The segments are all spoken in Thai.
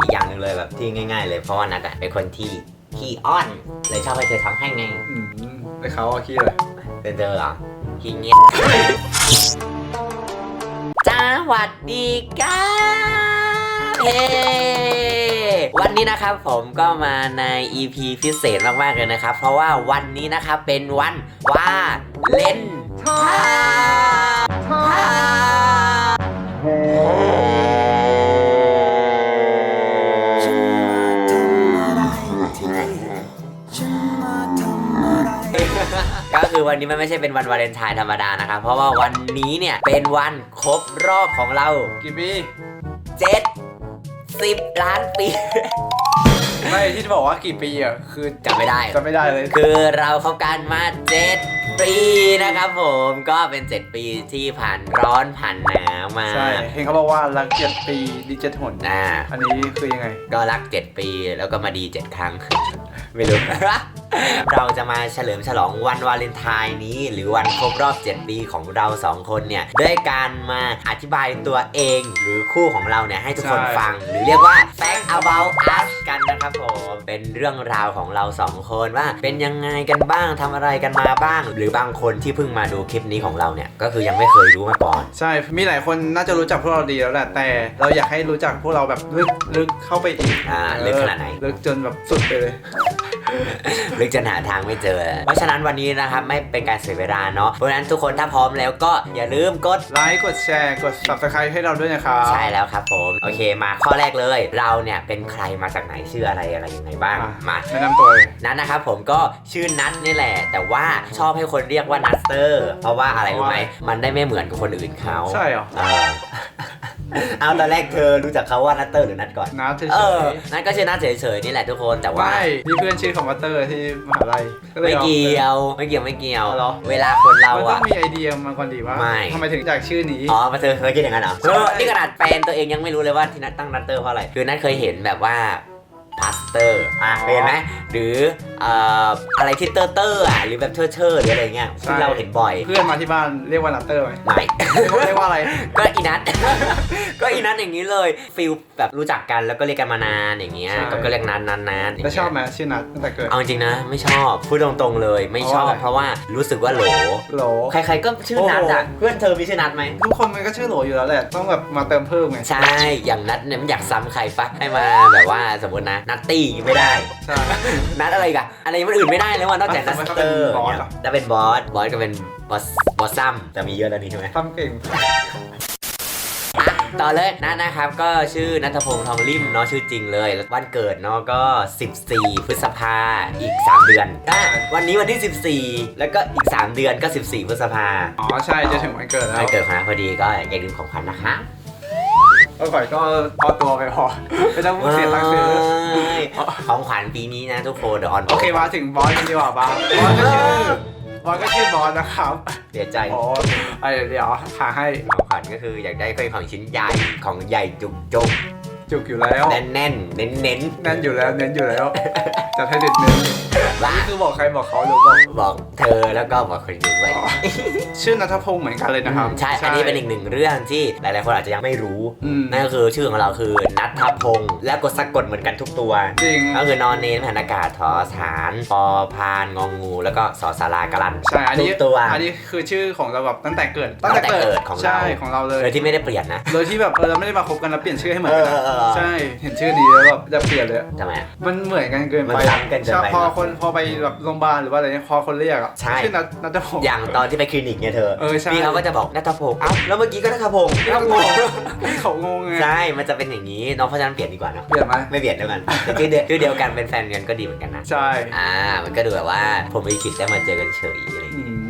อีกอย่างหนึ่งเลยแบบที่ง่าย ๆ เลยเพราะว่านัดอะเป็นคนที่ขี้อ้อนเลยชอบให้เธอทำให้ไงอืมแต่เขาอะขี้เลยเป็นเธอเหรอขี้เงี้ยจ้าหวัดดีครับเฮ้วันนี้นะครับผมก็มาใน EP พิเศษมากๆเลยนะครับ เพราะว่าวันนี้นะครับเป็นวันว่าเล่นทาก็ คือวันนี้มันไม่ใช่เป็นวันวาเลนไทน์ธรรมดานะครับ เพราะว่าวันนี้เนี่ยเป็นวันครบรอบของเรากี่ปี7 10ล้านปี ไม่ที่จะบอกว่ากี่ปีอะคือจำไม่ได้ จำไม่ได้เลย คือเราเข้ากันมา7ปีนะครับผมก็เป็น 7 ปีที่ผ่านร้อนผ่านหนาวมาใช่เห็นเขาบอกว่ารักเจ็ดปีดีเจ็ดหนอ่าอันนี้คือยังไง ก็รัก 7 ปีแล้วก็มาดี 7 ครั้ง ไม่รู้ เราจะมาเฉลิมฉลองวันวาเลนไทน์นี้ หรือวันครบรอบ 7 ปีของเราสองคนเนี่ยด้วยการมาอธิบายตัวเอง หรือคู่ของเราเนี่ยให้ทุกคนใช่ฟัง หรือเรียกว่า fact about us กันนะครับผมเป็นเรื่องราวของเราสองคนว่าเป็นยังไงกันบ้างทำอะไรกันมาบ้าง หรือบางคนที่เพิ่งมาดูคลิปนี้ของเราเนี่ยก็คือยังไม่เคยรู้มาก่อน ใช่มีหลายคนน่าจะรู้จักพวกเราดีแล้วแหละแต่เราอยากให้รู้จักพวกเราแบบลึกลึกเข้าไปอีกอ่าลึกขนาดไหนลึกจนแบบสุดไปเลย ลึกจนหาทางไม่เจอ เพราะฉะนั้นวันนี้นะครับไม่เป็นการเสียเวลาเนาะเพราะฉะนั้นทุกคนถ้าพร้อมแล้วก็อย่าลืมกด ไลค์กดแชร์กด subscribe ให้เราด้วยนะครับ ใช่แล้วครับผม โอเคมาข้อแรกเลย เราเนี่ยเป็นใครมาจากไหนชื่ออะไรอะไรยังไงบ้าง อะ มาแนะนำตัวเลยนัทนะครับผมก็ชื่อนัทนี่แหละ แต่ว่าชอบให้คนเรียกว่านัทเตอร์ เพราะว่าอะไรรู้ไหมมันได้ไม่เหมือนกับคนอื่นเขาใช่เหรอ เออ เอาตอนแรกเธอรู้จักเขาว่านัทเตอร์หรือนัทก่อน นัดเฉยเออ นัทก็ชื่อนัทเฉยๆนี่แหละทุกคน แต่ๆว่า ไม่มีเพื่อนชื่อของวัตเตอร์ที่มหาลัยลไม่อา เกี่ยว ไม่เกี่ยว ไม่เกี่ยว เอาเหรอ เวลาคนเรามันต้ออะ งมีไอเดียมาก่อนดีว่าไม่ ทำไมถึงจากชื่อนี้ อ๋อมาเธอเคยคิดอย่างนั้นเหรอใช่เออนี่ขนาดแฟนตัวเองยังไม่รู้เลยว่าที่นัทตั้งนัทเตอร์เพราะอะไร คือนัทเคยเห็นแบบว่า พาสเตอร์อะเคยเห็นไหมหรือเอ่ออะไรที่เตอร์เตอร์อะหรือแบบเชอร์เชอร์หรืออะไรเงี้ยที่เราเห็นบ่อย เพื่อนมาที่บ้านเรียกว่านัตเตอร์ไหมไม่เรียกว่าอะไร ก็อีนัทก็อีนัทอย่างนี้เลยฟิลแบบรู้จักกันแล้วก็เรียกกันมานานอย่างเงี้ยใช่ก็ก็เรียกนัทนัทนัทย่างแล้วเงี้ยชอบไหมชื่อนัทตั้งแต่เกิดเอาจริงๆนะ ไม่ชอบพูดตรงๆเลย ไม่ชอบเพราะว่าอะไรเพราะว่ารู้สึกว่าโหลโหลใครๆก็ชื่อนัทอะโอ้โหเพื่อนเธอมีชื่อนัทไหมทุกคนมันก็ชื่อโหลอยู่แล้วแหละต้องแบบมาเติมเพิ่มไงใช่อย่างนัดเนี่ยมันอยากซ้ำใครปะให้มาแบบว่าสมมตินะนัตตี้ไม่ได้ ใช่ นัดอะไรอีกันอะไรมันอื่นไม่ได้แล้วว่านอกจากนัอะตสมมุติเตอร์เขาเป็นบอสเนี่ยอะถ้าเป็นบอส บอสก็เป็นบอส บอสซัมแต่มีเยอะแล้วนี่ใช่ไหมทำเก่งอะต่อเลยนัทนะครับก็ชื่อนัทพงษ์ทองริมเนาะชื่อจริงเลย วันเกิดเนาะก็ 14 พฤษภาอีก 3 เดือนอะวันนี้วันที่ 14 แล้วก็อีก 3 เดือนก็ 14 พฤษภาอ๋อ ใช่จะถึงวันเกิดแล้ววันเกิดของนัทพอดีก็อย่าลืมของขวัญนะคะ ก็ก่อนก็พอตัวไปพอไม่ต้องเสียตังค์ซื้อว้ายของขวัญปีนี้นะทุกคนเดี๋ยวออนโอเคมาถึงบอสกันดีกว่าบ้างบอสก็ชื่อบอสก็ชื่อบอสนะครับเสียใจโอ้ไอเดี๋ยวหาให้ของขวัญก็คืออยากได้เป็นของชิ้นใหญ่ของใหญ่จุกจุกจุกอยู่แล้ว แน่นแน่นเน้นเน้นแน่นอยู่แล้วเน้นอยู่แล้ว จัดให้เด็ดเน้นๆว่านี่คือบอกใครบอกเขาหรือบอกบอกเธอแล้วก็บอกคนดูด้วยอ๋อชื่อนัทพงศ์เหมือนกันเลยนะครับ ใช่ อันนี้เป็นอีกหนึ่งเรื่องที่หลายๆ คนอาจจะยังไม่รู้ อืม นั่นก็คือชื่อของเราคือนัทพงศ์และกดสะกดเหมือนกันทุกตัว จริง ก็คือนอนเนนผ่านอากาศทอสารปอพานงองู แล้วก็สอสารากรันใช่ อันนี้ทุกตัว อันนี้คือชื่อของเราแบบตั้งแต่เกิดตั้งแต่เกิดของเรา ใช่ของเราเลย โดยที่ไม่ได้เปลี่ยนนะ โดยที่แบบเออเราไม่ได้มาคบกันแล้วเปลี่ยนชื่อให้เหมือนกันเออเออเออ ใช่ เห็นชื่อนี้แล้วแบบจะเปลี่ยนเลยทำไมอะมันเหมือนกันเกินมันไปซ้ำกันเกินไปใช่พอเนอะคนพอไปแบบโรงพยาบาลหรือว่าอะไรเนี่ยพอคนเรียกอะใช่ชื่อนัทนัทพงศ์อย่างตอนที่ไปคลินิกเนี่ยเธอเออใช่พี่เขาก็จะบอกนัทพงศ์เอ้าแล้วเมื่อกี้ก็นัทพงศ์พี่เอ้าเขางงงงพี่เขางงไงใช่ มันจะเป็นอย่างนี้น้องเพราะฉะนั้นเปลี่ยนดีกว่าเนาะเปลี่ยนไหมไม่เปลี่ยนเดียวกันแต่ชื่อเดียวชื่อเดียวกันเป็นแฟนกันก็ดีเหมือนกันนะใช่อ่ามันก็ดูแบบว่าผมไม่คิดได้มาเจอกันเฉยอะไรอย่างอืงี้ม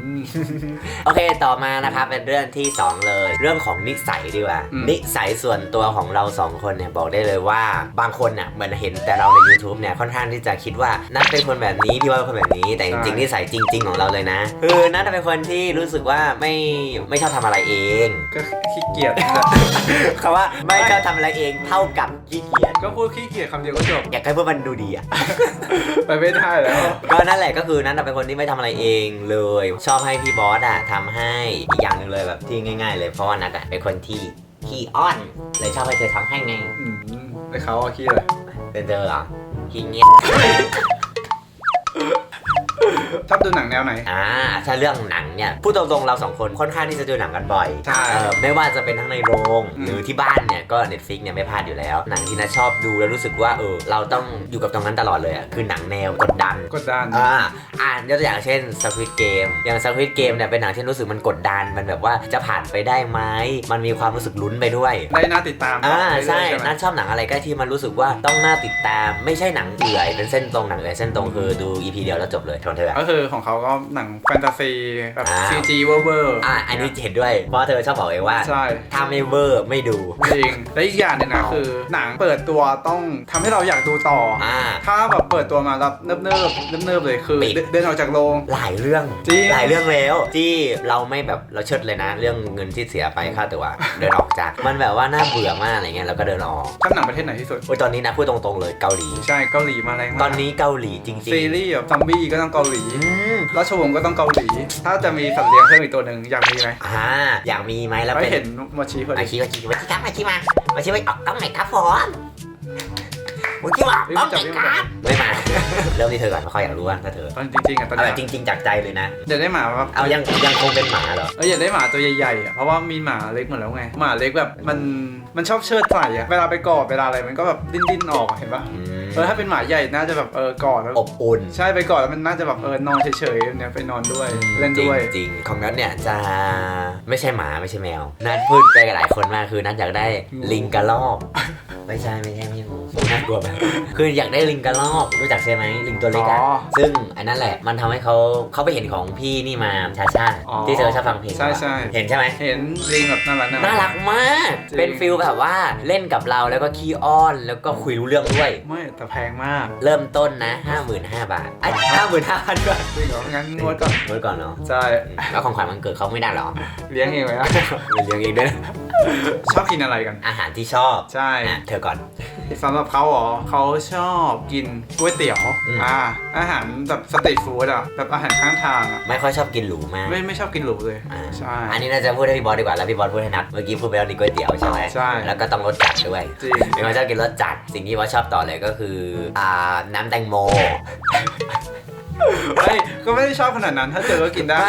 โอเคต่อมานะครับเป็นเรื่องที่ 2 เลย เรื่องของนิสัยดีกว่าอืมนิสัยส่วนตัวของเราสองคนเนี่ยบอกได้เลยว่าบางคนน่ะเหมือนเห็นแต่เราใน YouTube เนี่ยค่อนข้างที่จะคิดว่านัทเป็นคนแบบนี้พี่ว่าเป็นคนแบบนี้ แต่จริงๆนิสัยจริง ๆ ของเราเลยนะคือนัทเป็นคนที่รู้สึกว่าไม่ไม่ชอบทำอะไรเองก็ขี้เกียจนั่นแหละคำว่าไม่ชอบทำอะไรเองเท่ากับขี้เกียจก็พูดขี้เกียจคำเดียวก็จบอยากให้พวกมันดูดีอะไปไม่ได้แล้วก็นั่นแหละก็คือนัทเป็นคนที่ไม่ทำอะไรเองเลย ชอบให้พี่บอสอะทำให้อีกอย่างหนึ่งเลยแบบที่ง่าย ๆ เลยเพราะว่านัทอะเป็นคนที่ขี้อ้อนเลยชอบให้เธอทำให้ไง อืมแแต่เขาอะขี้เลยเป็นเธอเหรอขี้เงี้ย ชอบดูหนังแนวไหน อ่าถ้าเรื่องหนังเนี่ยพูดตรงๆเราสองคนค่อนข้างที่จะดูหนังกันบ่อยใช่เออไม่ว่าจะเป็นทั้งในโรง อืม หรือที่บ้านเนี่ยก็ Netflix เนี่ยไม่พลาดอยู่แล้ว หนังที่นัทชอบดูแล้วรู้สึกว่าเออเราต้องอยู่กับตรงนั้นตลอดเลยอะคือหนังแนวกดดัน กดดัน อ่าอ่านยกตัวอย่างเช่น Squid Game อย่าง Squid Game เนี่ยเป็นหนังที่รู้สึกมันกดดัน มันแบบว่าจะผ่านไปได้ไหมมันมีความรู้สึกลุ้นไปด้วย ได้น่าติดตามอ่าต่อไปเรื่ใช่อยๆไหม นัทชอบหนังอะไรก็ที่มันรู้สึกว่าต้องน่าติดตาม ไม่ใช่หนังเอื่อย เป็นเส้นตรงหนังเอื่อยเส้นตรงคือดู EP เดียวแล้วจบเลยทนเธออะก็คือของเขาก็หนังแฟนตาซีแบบอ่า CG เวอร์เวอร์อ่าอันนี้เห็นด้วย เพราะเธอชอบบอกเองว่า ใช่ ถ้าไม่เวอร์ไม่ดู จริง และอีกอย่างหนึงนะคือ หนังเปิดตัวต้องทำให้เราอยากดูต่อออ่า ถ้าแบบเปิดตัวมาแล้วเนิบเนิบเนิบเนิบๆเลยคือ ปิดเดินเดินออกจากโรง หลายเรื่อง จริง หลายเรื่องแล้วที่เราไม่แบบเราเชิดเลยนะ เรื่องเงินที่เสียไปค่าตัว เดินออกจาก มันแบบว่าน่าเบื่อมากอะไรเงี้ยแล้วก็เดินออกชอบหนังประเทศไหนที่สุด โอ้ยตอนนี้นะพูดตรงๆเลยเกาหลี ใช่เกาหลีมาแรงมากตอนนี้เกาหลีจริงซีรีส์แบบซอมบี้ก็ต้องเกาหลีๆอืมราชวงศ์ก็ต้องเกาหลี ถ้าจะมีสัตว์เลี้ยงเพิ่มอีกตัวหนึ่งอยากมีไหมอ่าอยากมีไหมแล้วไม่เป็นเห็นมาชี้พออาดีชีพอาชีพอาชีพครับอาชีพมาอาชีพไปออกกล้องไหนครับผมมึงคิดว่าออกกล้องไหนครับไม่มา เริ่มที่เธอก่อนเพราะเขาอยากรู้ว่าถ้าเธอตอนจริงๆอะตอนเอาแบเนี้บยจริง ๆจากใจเลยนะ อยากได้หมาแบบเอายังยังคงเป็นหมาเหรอ เอออยากได้หมาตัวใหญ่ๆอะเพราะว่ามีหมาเล็กหมดแล้วไงหมาเล็กแบบมันมันชอบเชิดใส่อะเวลาไปกอดเวลาอะไรมันก็แบบดิ้นดิ้นๆออกอะเห็นปะอืม เออถ้าเป็นหมาใหญ่น่าจะแบบเออกอดแล้วอบอุ่นใช่ไปกอดแล้วมันน่าจะแบบเออนอนเฉยๆเนี่ยไปนอนด้วยเล่นด้วย จริงๆของนัทเนี่ยจะไม่ใช่หมาไม่ใช่แมว นัทพูดไปกับหลายคนมากคือนัทอยากได้ลิงกระลอก ไม่ใช่ไม่ใช่ไม่ใช่ งูน่ากลัวไปคืออยากได้ลิงกระลอกรู้จักใช่ไหมลิงตัวเล็กอะอ๋อซึ่งอันนั้นแหละมันทำให้เขาเขาไปเห็นของพี่นี่มาชาชาอ๋อที่เธอชอบฟังเพลงใช่ใช่ เห็นใช่ไหม เห็นลิงแบบน่ารัก น่ารักมาก จริง เป็นฟิลแบบว่าเล่นกับเราแล้วก็ขี้อ้อนแล้วก็คุยรู้เรื่องด้วย ไม่แต่แพงมากเริ่มต้นนะ 55,000บาทไอ้ห้าหมื่นห้าพันบาทจริงเหรองั้นงวดก่อนเมื่อก่อนเนาะใช่แล้วของขวัญวันเกิดเขาไม่ได้หรอเลี้ยงเองไหมอะไปเลี้ยงเองด้วยนะชอบกินอะไรกัน อาหารที่ชอบใช่ อะเธอก่อนสำหรับเขาเหรอเขาชอบกินก๋วยเตี๋ยวอืม อ่าอาหารแบบสตรีทฟู้ดอะแบบอาหารข้างทางอะไม่ค่อยชอบกินหรูมากไม่ไม่ชอบกินหรูเลยอ่าใช่ อันนี้น่าจะพูดให้พี่บอสดีกว่าแล้วพี่บอสพูดให้นัดเมื่อกี้พูดไปแล้วนี่ก๋วยเตี๋ยวใช่ไหมใช่แล้วก็ต้องรสจัดด้วยจริง เป็นคนชอบกินรสจัด สิ่งที่บอสชอบต่อเลยก็คืออ่าน้ำแตงโม ไม่ก็ไม่ได้ชอบขนาดนั้น ถ้าเจอก็กินได้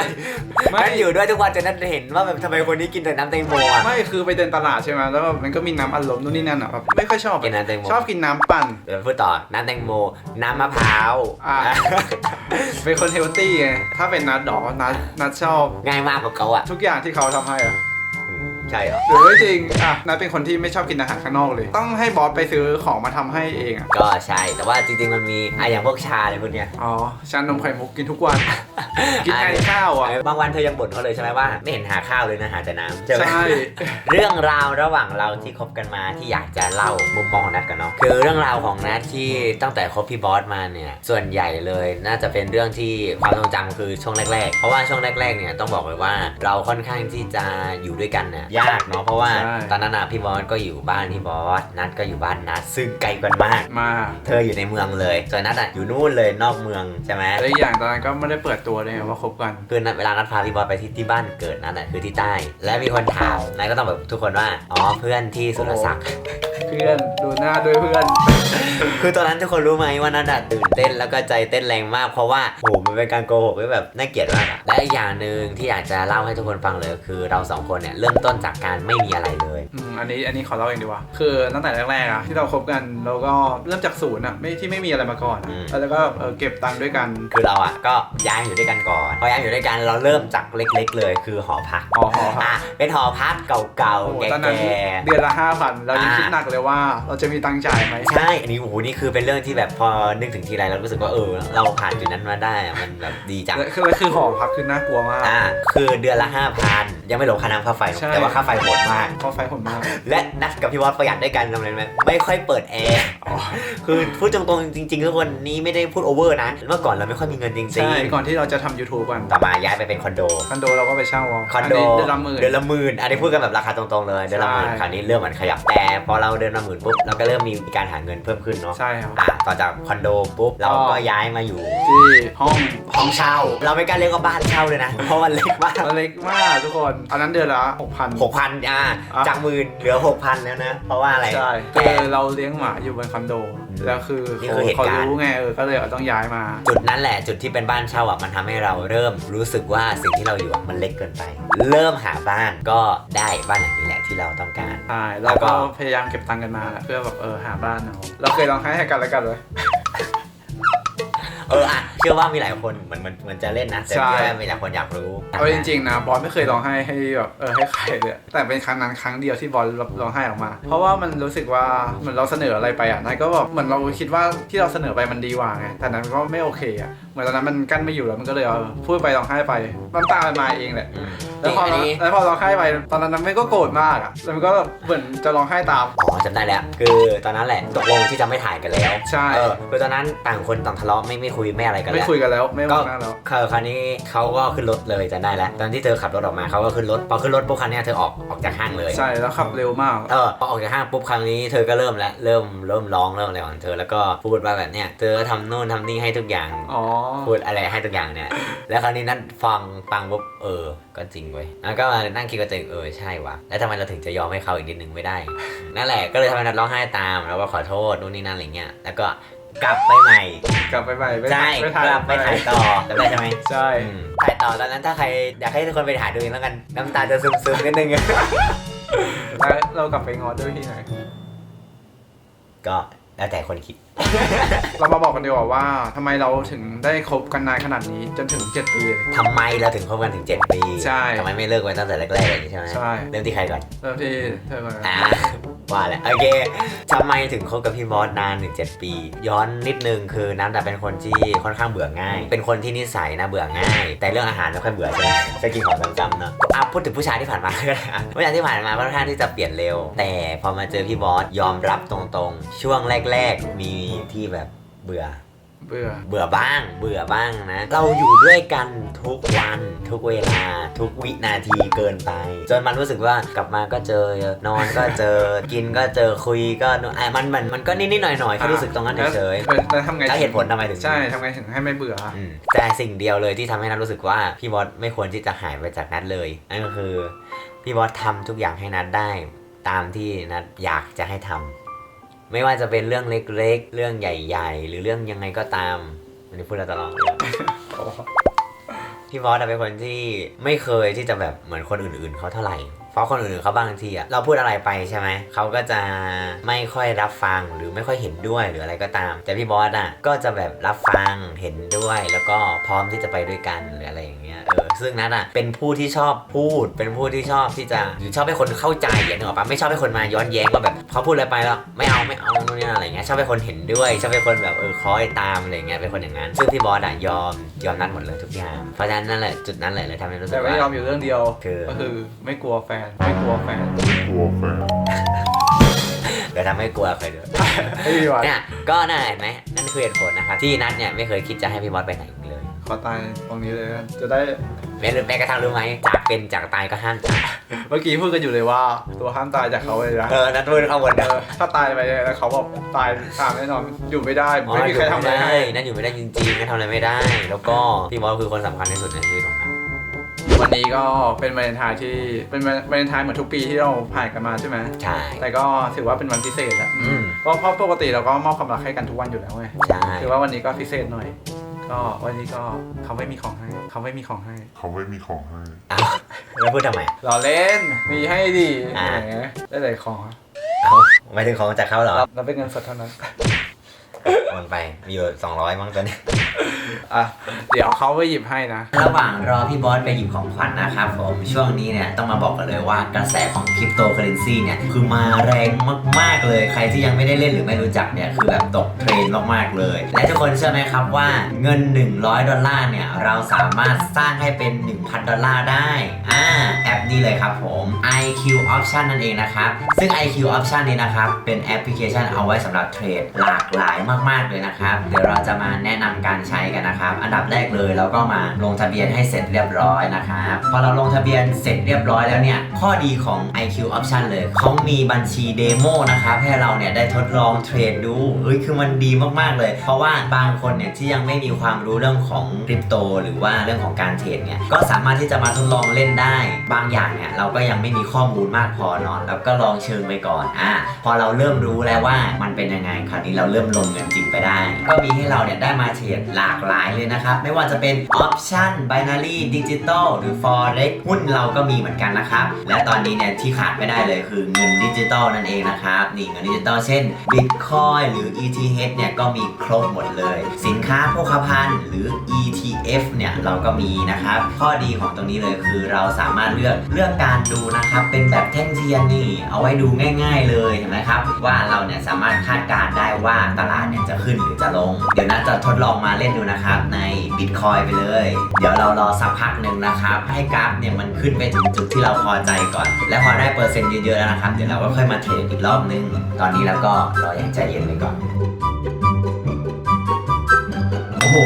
ไม่นั่นอยู่ด้วยทุกวันจนนั่นเห็นว่าแบบทำไมคนนี้กินแต่น้ำแตงโมอะ ไม่คือไปเดินตลาดใช่ไหมแล้วแบบมันก็มีน้ำอัดลมนู่นนี่นั่นอะแบบไม่ค่อยชอบกินน้ำแตงโม ชอบกินน้ำปั่น เดี๋ยวพูดต่อ น้ำแตงโม น้ำมะพร้าว อ่า เป็นคนเฮลตี้ไงถ้าเป็นนัดดอกนัดนัดชอบง่ายมากกว่าเขาอะ ทุกอย่างที่เขาทำให้อะ ใช่เหรอ หรือไม่จริง อะนัดเป็นคนที่ไม่ชอบกินอาหารข้างนอกเลย ต้องให้บอสไปซื้อของมาทำให้เองอะ ก็ใช่ แต่ว่าจริงๆ มันมีอะอย่างพวกชาอะไรพวกเนี้ยอ๋อชานมไข่มุกกินทุกวัน กินแทนข้าวอะ บางวันเธอยังบ่นเขาเลยใช่ไหมว่า ไม่เห็นหาข้าวเลยนะหาแต่น้ำใช่ไหม ใช่ เรื่องราวระหว่างเราที่คบกันมาที่อยากจะเล่ามุมมองของนัทกันเนาะคือเรื่องราวของนัทที่ตั้งแต่คบพี่บอสมาเนี่ยส่วนใหญ่เลยน่าจะเป็นเรื่องที่ความทรงจำคือช่วงแรก ๆ เพราะว่าช่วงแรกๆเนี่ยต้องบอกเลยว่าเราค่อนข้างที่จะอยู่ด้วยกันเนี่ยยากเนาะเพราะว่าใช่ ตอนนั้นอะพี่บอสก็อยู่บ้านพี่บอสนัทก็อยู่บ้านนัทซึ่งไกลกันมาก มากเธออยู่ในเมืองเลยส่วนนัทอะอยู่นู่นเลยนอกเมืองใช่ไหมและอีกอย่างตอนนั้นก็ไม่ได้เปิดตัวเลยไงว่าคบกัน คือนัดเวลานัดพาพี่บอสไปที่ที่บ้านเกิดนัทอะคือที่ใต้ และมีคนถามนัทก็ต้องแบบทุกคนว่าอ๋อเพื่อนที่สุรศักดิ์ เพื่อนดูหน้าด้วยเพื่อน คือตอนนั้นทุกคนรู้ไหมว่านัทอะตื่นเต้นแล้วก็ใจเต้นแรงมากเพราะว่าโหมันเป็นการโกหกที่แบบน่าเกลียดมากอะและอีกอย่างหนึ่งที่อยากจะเล่าให้ทุกคนฟังเลย คือเราสองคนเนี่ยเริ่มต้นจากการไม่มีอะไรเลย อืมอันนี้อันนี้ขอเล่าเองดีกว่า คือตั้งแต่แรกๆอะที่เราคบกันเราก็เริ่มจากศูนย์อะไม่ที่ไม่มีอะไรมาก่อนอะอืม แล้วก็เออเก็บตังค์ด้วยกันคือเราอะก็ย้ายอยู่ด้วยกันก่อนพอย้ายอยู่ด้วยกันเราเริ่มจากเล็ก ๆ เลย คือหอพักอ๋อหอพักอะเป็นหอพักเก่าโอ้โหๆแก่ตอนนั้นๆเดือนละห้าพันเรายังอ่าคิดหนักเลยว่าเราจะมีตังค์จ่ายไหมใช่อันนี้โอ้โหนี่คือเป็นเรื่องที่แบบพอนึกถึงทีไรเรารู้สึกว่าเออ เราผ่านจุดนั้นมาได้อะมันแบบดีจัง และคือและคือหอพักคือน่ากลัวมาก อ่า คือเดือนละ5,000ยังไม่รวมค่าน้ำค่าไฟใช่ แต่ว่าค่าไฟโหดมาก เพราะไฟผมมาก และนัดกับพี่วอสประหยัดด้วยกันทำไมไหมไม่ค่อยเปิดแอร์อ๋อ คือพูดตรงๆจริงๆทุกคนนี้ไม่ได้พูดโอเวอร์นะเมื่อก่อนเราไม่ค่อยมีเงินจริงใช่ก่อนที่เราจะทำ YouTube กันๆต่อมาย้ายไปเป็นคอนโด คอนโดเราก็ไปเช่าเอาคอนโดเดือนละหมื่น เดือนละหมื่นอันนี้พูดกันแบบราคาตรงๆเลยเดือนละหมื่นใช่ คราวนี้เริ่มมันขยับแต่พอเราเดือนละหมื่นปุ๊บเราก็เริ่มมีการหาเงินเพิ่มขึ้นเนาะใช่ครับ อะต่อจากคอนโดปุ๊บเราก็ย้ายมาอยู่ที่ห้องห้องเช่า เราไม่กล้าเรียกว่าบ้านเช่าเลยนะ เพราะมันเล็กมากมันเล็กมากทุกคนอันนั้นเดือนละหกพัน หกพันอ่าอะ จากหมื่นเหลือหกพันแล้วนะ เพราะว่าอะไร ใช่แต่คือเราเลี้ยงหมาอยู่บนคอนโด แล้วคือนี่เขาคือเหตุเขาการณ์ รู้ไงเออก็เลยต้องย้ายมา จุดนั้นแหละจุดที่เป็นบ้านเช่าอะมันทำให้เราเริ่มรู้สึกว่าสิ่งที่เราอยู่อะมันเล็กเกินไป เริ่มหาบ้านก็ได้บ้านหลังนี้แหละที่เราต้องการ ใช่แล้แล้ววก็ก็พยายามเก็บตังค์กันมาแหละเพื่อแบบเออหาบ้านเอาเราเคยลองให้ให้กันแล้วกันเลย เอออะเชื่อว่ามีหลายคนเหมือนเหมือนเหมือนจะเล่นนะแต่ใช่ เชื่อว่ามีหลายคนอยากรู้เอาจริงๆนะบอลไม่เคยร้องไห้ให้แบบเออให้ใครเลยแต่เป็นครั้งนั้นครั้งเดียวที่บอลร้องไห้ออกมา เพราะว่ามันรู้สึกว่าเหมือนเราเสนออะไรไปอะนายก็แบบเหมือนเราคิดว่าที่เราเสนอไปมันดีกว่าไงแต่นั้นก็ไม่โอเคอะ เหมือนตอนนั้นมันกั้นไม่อยู่แล้วมันก็เลยเออพูดไปร้องไห้ไปน้ำตามันมาเองแหละอืมแล้วพออันนี้แล้วพอร้องไห้ไปตอนนั้นมันก็โกรธมากอะแล้วมันก็แบบเหมือนจะร้องไห้ตาม อ๋อจำได้แล้ว คือตอนนั้นแหละตกลงที่จะไม่ถ่ายกันแล้วใช่เออคือตอนนั้นต่างคนต่างทะเลาะไม่ไม่คุยไม่อะไรกันไม่แล้วคุยกันแล้วไม่มก็องหน้าแล้วคราวนี้เขาก็ขึ้นรถเลยจำได้แล้ว ตอนที่เธอขับรถออกมาเขาก็ขึ้นรถพอขึ้นรถปุ๊บครั้งนี้ยเธอออกออกจากห้างเลยใช่แล้วขับเร็วมากเออพอออกจากห้างปุ๊บครั้งนี้เธอก็เริ่มแล้วเริ่มเริ่มร้องเริ่มอะไรของเธอแล้วก็พูดว่าแบบเนี้ยเธอก็ทำนู่นทำนี่ให้ทุกอย่างอ๋อพูดอะไรให้ทุกอย่างเนี่ย แล้วคราวนี้นั่นฟังฟังปุ๊บเออ ก็จริงเว้ยแล้วก็มานั่งคิดกับตัวเองเออใช่ว่ะแล้วทำไมเราถึงจะยอมให้เขาอีกนิดนึงไม่ได้ นั่นแหละก็เลยทำให้นัดร้องไห้ตามแล้วก็ขอโทษนู่นนี่นั่นอะไรเงี้ยแล้วก็กลับไปใหม่ กลับไปใหม่ไปใช่ไปถ่ายกลับไปถ่ายต่อจำได้ใช่ไหมใช่อืมถ่ายต่อตอนนั้นถ้าใครอยากให้ทุกคนไปถ่ายดูเองแล้วกัน น้ำตาจะซึมๆนิดนึงแล้วเรากลับไปงอด้วยที่ไหนก็แล้วแต่คนคิด เรามาบอกกันดีกว่าว่าทำไมเราถึงได้คบกันนานขนาดนี้จนถึง 7 ปีเลย ทำไมเราถึงคบกันถึง 7 ปีใช่ทำไมไม่เลิกไว้ตั้งแต่แรกๆอย่างนี้ใช่ไหมใช่ เริ่มที่ใครก่อน เริ่มที่เธอมาอ่าว่าแหละโอเคทำไมถึงคบกับพี่บอสนานถึง7ปี ย้อนนิดนึงคือน้ำแต่เป็นคนที่ค่อนข้างเบื่อง่าย เป็นคนที่นิสัยนะเบื่อง่าย แต่เรื่องอาหารไม่ค่อยเบื่อใช่ไหมจะกินของซ้ำๆเนอะอะพูดถึงผู้ชายที่ผ่านมาก็ได้อะผู้ชายที่ผ่านมาค่อนข้างที่จะเปลี่ยนเร็ว แต่พอมาเจอพี่บอสยอมรับตรงๆ ช่วงแรก ๆ มีที่แบบเบื่อ เบื่อ เบื่อบ้าง เบื่อบ้างนะ เราอยู่ด้วยกันทุกวันทุกเวลา ทุกวินาทีเกินไป จนมันรู้สึกว่ากลับมาก็เจอนอนก็เจอ กินก็เจอคุยก็นู่นอะมันมันมันก็นิดๆหน่อยๆแค่รู้สึกตรงนั้นเฉยแล้วแล้วทำไงๆแล้วเหตุผลทำไมถึง ใช่ทำไงถึงให้ไม่เบื่อ อืมแต่สิ่งเดียวเลยที่ทำให้นัทรู้สึกว่าพี่บอสไม่ควรที่จะหายไปจากนัทเลยนั่นก็คือ พี่บอสทำทุกอย่างให้นัทได้ ตามที่นัทอยากจะให้ทำ ไม่ว่าจะเป็นเรื่องเล็กๆ เรื่องใหญ่ ๆ หรือเรื่องยังไงก็ตาม อันนี้พูดแล้วตลอดพี่บอสอะเป็นคนที่ไม่เคยที่จะแบบเหมือนคนอื่นๆเขาเท่าไหร่ เพราะคนอื่นๆเขาบางทีอะเราพูดอะไรไปใช่ไหมเขาก็จะไม่ค่อยรับฟังหรือไม่ค่อยเห็นด้วยหรืออะไรก็ตาม แต่พี่บอสอะก็จะแบบรับฟังเห็นด้วยแล้วก็พร้อมที่จะไปด้วยกันหรืออะไรอย่างเงี้ยเออซึ่งนัทอะเป็นผู้ที่ชอบพูด เป็นผู้ที่ชอบที่จะหรือชอบให้คนเข้าใจอย่างนึกออกปะไม่ชอบให้คนมาย้อนแย้งว่าแบบเขาพูดอะไรไปแล้วไม่เอาไม่เอานู่นนี่นั่นอะไรเงี้ยชอบให้คนเห็นด้วยชอบให้คนแบบเออคอยตามอะไรเงี้ยเป็นคนอย่างนั้น ซึ่งพี่บอสอะยอมยอมนัดหมดเลยทุกอย่างเพราะฉะนั้นนั่นแหละจุดนั้นแหละเลยทำให้รู้สึแต่กไม่ว่ายอมอยู่เรื่องเดียว คือ ก็คือไม่กลัวแฟนไม่กลัวแฟนเดี๋ยวทำให้กลัวใครเด้อไม่มีวันเนี่ยก็นั่นแหละเห็นไหมนั่นคือเหตุผลนะครับที่นัทเนี่ยไม่เคยคิดจะให้พี่บอสไปไหนอีกเลย ขอตายตรงนี้เลยนะจะได้ แม้หรือแม้กระทั่งรู้ไหมจากเป็นจากตายก็ห้ามจากเมื่อกี้พูดกันอยู่เลยว่า ตัวห้ามตายจากเขาเลยนะเออนัทพูดข้างบนเอเด้ออถ้าตายไปเนี่ยแล้วเขาบอกตายตามแน่นอนอยู่ไม่ได้ไม่มีใครทำอะไรให้ นั่นอยู่ไม่ได้จริงๆนั่นทำอะไรไม่ได้ แล้วก็พี่บอสคือคนสำคัญที่สุดในชีวิตของนัท วันนี้ก็เป็นวาเลนไทน์ที่เป็นวาเลนไทน์เหมือนทุกปีที่เราผ่านกันมาใช่ไหมใช่ แต่ก็ถือว่าเป็นวันพิเศษแหละอืม เพราะเพราะปกติเราก็มอบความรักให้กันทุกวันอยู่แล้วไงใช่ถือว่าวันนี้ก็พิเศษหน่อย ก็วันนี้ก็เขาไม่มีของให้เขาไม่มีของให้เขาไม่มีของให้อ้าวแล้วพูดทำไมเราเล่นมีให้ดีอ่าแหมได้หลายของอะเอ้าหมายถึงของจากเขาเหรอเราเป็นเงินสดเท่านั้น มันไปมีอยู่สองร้อยมั้งตอนนี้อะเดี๋ยวเขาไปหยิบให้นะ ระหว่างรอพี่บอสไปหยิบของขวัญนะครับผมช่วงนี้เนี่ยต้องมาบอกกันเลยว่ากระแสของคริปโตเคอเรนซีเนี่ยคือมาแรงมากๆเลย ใครที่ยังไม่ได้เล่นหรือไม่รู้จักเนี่ยคือแบบตกเทรนด์มากๆเลย และทุกคนเชื่อไหมครับว่าเงิน 100 ดอลลาร์เนี่ยเราสามารถสร้างให้เป็น 1,000 ดอลลาร์ได้อ่าแอปนี้เลยครับผม IQ Option นั่นเองนะครับซึ่ง IQ Option นี้นะครับเป็นแอปพลิเคชันเอาไว้สำหรับเทรดหลากหลายมากๆเลยนะครับ เดี๋ยวเราจะมาแนะนำการใช้กันนะครับ อันดับแรกเลยเราก็มาลงทะเบียนให้เสร็จเรียบร้อยนะครับพอเราลงทะเบียนเสร็จเรียบร้อยแล้วเนี่ยข้อดีของ IQ Option เลยเขามีบัญชีเดโมนะครับให้เราเนี่ยได้ทดลองเทรดดูเอ้ยคือมันดีมากๆเลย เพราะว่าบางคนเนี่ยที่ยังไม่มีความรู้เรื่องของคริปโต หรือว่าเรื่องของการเทรดเนี่ยก็สามารถที่จะมาทดลองเล่นได้ บางอย่างเนี่ยเราก็ยังไม่มีข้อมูลมากพอเนาะแล้วก็ลองเชิงไปก่อนอะพอเราเริ่มรู้แล้วว่ามันเป็นยังไงคราวนี้เราเริ่มลงเงินจริงไปได้ ก็มีให้เราเนี่ยได้มาเทรดหลากหลายเลยนะครับ ไม่ว่าจะเป็นออปชั่น binary digital หรือ forex หุ้นเราก็มีเหมือนกันนะครับ และตอนนี้เนี่ยที่ขาดไม่ได้เลยคือเงินดิจิตอลนั่นเองนะครับนี่เงินดิจิตอลเช่น Bitcoin หรือ ETH เนี่ยก็มีครบหมดเลย สินค้าโภคภัณฑ์หรือ ETF เนี่ยเราก็มีนะครับ ข้อดีของตรงนี้เลยคือเราสามารถเลือกเลือกการดูนะครับ เป็นแบบแท่งเทียนนี่เอาไว้ดูง่าย ๆ เลยเห็นไหมครับว่าเราเนี่ยสามารถคาดการณ์ได้ว่าตลาดเนี่ยจะขึ้นหรือจะลง เดี๋ยวนัดจะทดลองมาเล่นดูนะครับ ในบิตคอยไปเลย เดี๋ยวเรารอสักพักหนึ่งนะครับ ให้กราฟเนี่ยมันขึ้นไปถึงจุดที่เราพอใจก่อน และพอได้เปอร์เซ็นต์เยอะๆแล้วนะครับ เดี๋ยวเราก็ค่อยมาเทรดอีกรอบนึง ตอนนี้แล้วก็รออย่างใจเย็นไปก่อน โอ้โห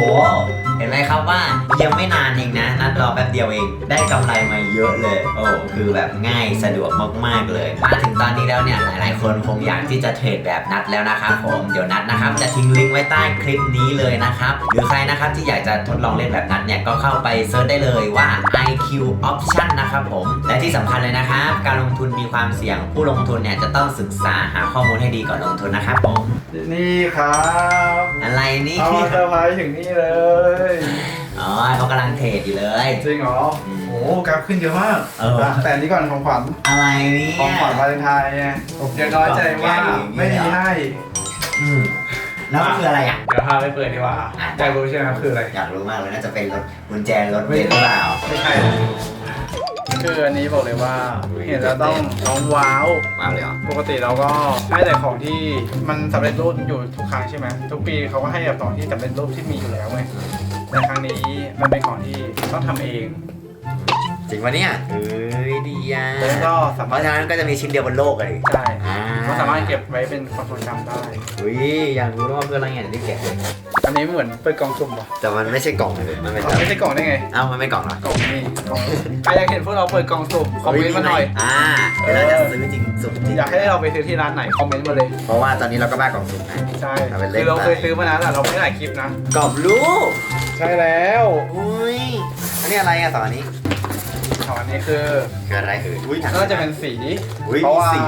เห็นไหมครับว่ายังไม่นานเองนะ นัดรอแป๊บเดียวเองได้กำไรมาเยอะเลย โอ้คือแบบง่ายสะดวกมากๆเลย มาถึงตอนนี้แล้วเนี่ยหลายๆ คนคงอยากที่จะเทรดแบบนัดแล้วนะครับผมเดี๋ยวนัดนะครับจะทิ้งลิงก์ไว้ใต้คลิปนี้เลยนะครับหรือใครนะครับที่อยากจะทดลองเล่นแบบนัดเนี่ยก็เข้าไปเซิร์ชได้เลยว่า IQ Option นะครับผมและที่สำคัญเลยนะครับการลงทุนมีความเสี่ยงผู้ลงทุนเนี่ยจะต้องศึกษาหาข้อมูลให้ดีก่อนลงทุนนะครับผมนี่ครับ อะไรนี่ เอามาเซอร์ไพรส์ถึงนี่เลย อ๋อเขากำลังเทรดอยู่เลย จริงเหรออืมโอ้กราฟขึ้นเยอะมากเออะแต่อันนี้ก่อนของขวัญ อะไรเนี่ยของขวัญวาเลนไทน์ไงผมยังน้อยใจว่าไม่มีให้ อืมแล้วมันคืออะไรอะ เดี๋ยวพาไปเปิดดีกว่าอะอยากรู้ใช่ไหมคืออะไร อยากรู้มากเลยน่าจะเป็นรถกุญแจรถเบนซ์หรือเปล่า ไม่ใช่ คืออันนี้บอกเลยว่าเห็นแล้วต้องต้องว้าวว้าวเลยเหรอปกติเราก็ให้แต่ของที่มันสำเร็จรูปอยู่ทุกครั้งใช่ไหมทุกปีเขาก็ให้แบบของที่สำเร็จรูปที่มีอยู่แล้วไงแต่ครั้งนี้มันเป็นของที่ต้องทำเอง จริงปะเนี่ยเอ้ยดีอะแล้วก็สาเพมารถราะฉะนั้นก็จะมีชิ้นเดียวบนโลกเลยใช่อ่าก็สามารถเก็บไว้เป็นความทรงจำได้ อุ้ยอยากรู้ว่าเพื่ออะไรเงี้ยเดี๋ยวรีบเก็บเลยอันนี้เหมือนเปิดกล่องสุ่มป่ะแต่มันไม่ใช่กล่องเลยมันเป็นเอาไม่ใช่กล่องได้ไง เอ้ามันไม่กล่องเหรอกล่องนี่กล่องใครอยากเห็นพวกเราเปิดกล่องสุ่มคอมเมนต์มาหน่อย อ่าเดี๋ยวเราจะซื้อจริงสุ่มจริงอยากให้เราไปซื้อที่ร้านไหนคอมเมนต์มาเลย เพราะว่าตอนนี้เราก็บ้ากล่องสุ่มนะ ใช่เอาไปเล่น คือเราเคยซื้อมานานแต่เราไม่ได้ถ่ายคลิปนะ กรอบรูปใช่แล้ว อุ้ยอันนี้อะไรอะสองอันนี้ ของอันนี้คือคืออะไรเอ่ยอุ้ยหนังก็จะเป็นสีอุ๊ยเพราะว่าสี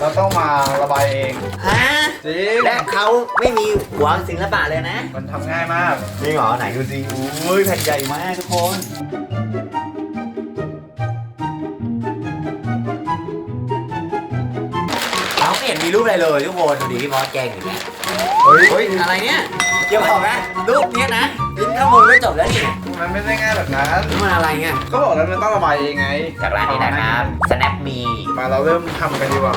เราต้องมาระบายเองฮะจริงและเขาไม่มีหัวศิลปะเลยนะ มันทำง่ายมากจริงเหรอไหนดูสิอุ้ยแผ่นใหญ่มากทุกคนเราไม่เห็นมีรูปอะไรเลยทุกคนดูดิพี่มอสแกล้งอยู่เนี่ยเฮ้ยเฮ้ยอะไรเนี่ยเดี๋ยวบอกนะรูปเนี้ยนะพิมพ์ข้อมูลไม่จบแล้วนี่ มันไม่ได้ง่ายแบบนั้นนี่มันอะไรเงี้ยก็บอกแล้วมันต้องระบายเองไงจากร้านนี้นะครับ Snap Me มาเราเริ่มทำกันดีกว่า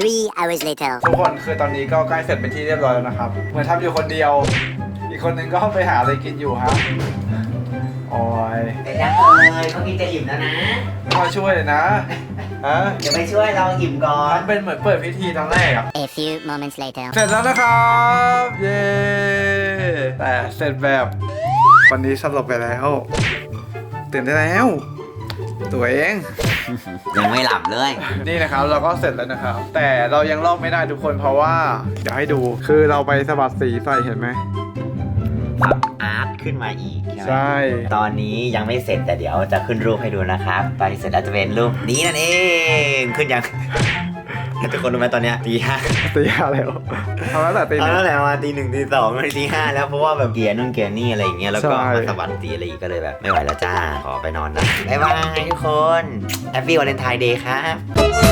Three hours later. ทุกคนคือตอนนี้ก็ใกล้เสร็จเป็นที่เรียบร้อยแล้วนะครับ เหมือนทำอยู่คนเดียว อีกคนนึงก็ไปหาอะไรกินอยู่ฮะโอ้ยเป็นยังเอ่ยเขากินจะอิ่มแล้วนะไม่มาช่วยเลยนะฮะเดี๋ยวไปช่วยเราอิ่มก่อน ทำเป็นเหมือนเปิดพิธีตอนแรกอะ A few moments later. เสร็จแล้วนะครับ เย้แต่เสร็จแบบวันนี้สลบไปแล้วตื่นได้แล้ว ตัวเอง ยังไม่หลับเลย นี่นะครับเราก็เสร็จแล้วนะครับ แต่เรายังลอกไม่ได้ทุกคนเพราะว่า เดี๋ยวให้ดูคือเราไปสะบัดสีใส่เห็นไหม ปรับอาร์ตขึ้นมาอีกใช่ไหมใช่ ตอนนี้ยังไม่เสร็จแต่เดี๋ยวจะขึ้นรูปให้ดูนะครับตอนนี้เสร็จแล้วจะเป็นรูปนี้นั่นเองขึ้นยัง ทุกคนรู้ไหมตอนเนี้ยตีห้า ตีห้าแล้วทำแล้วแต่ตีหตอนนึ่งนั้นแหละมาตีหนึ่งตีสองตีห้าแล้วเพราะว่าแบบเกียร์นู่นเกียร์นี่อะไรอย่างเงี้ยแล้วก็ใช่ มาสวัสดีอะไรอีกก็เลยแบบ ไม่ไหวแล้วจ้า ขอไปนอนนะบ๊ายบายทุกคนแฮปปี้วาเลนไทน์เดย์ครับ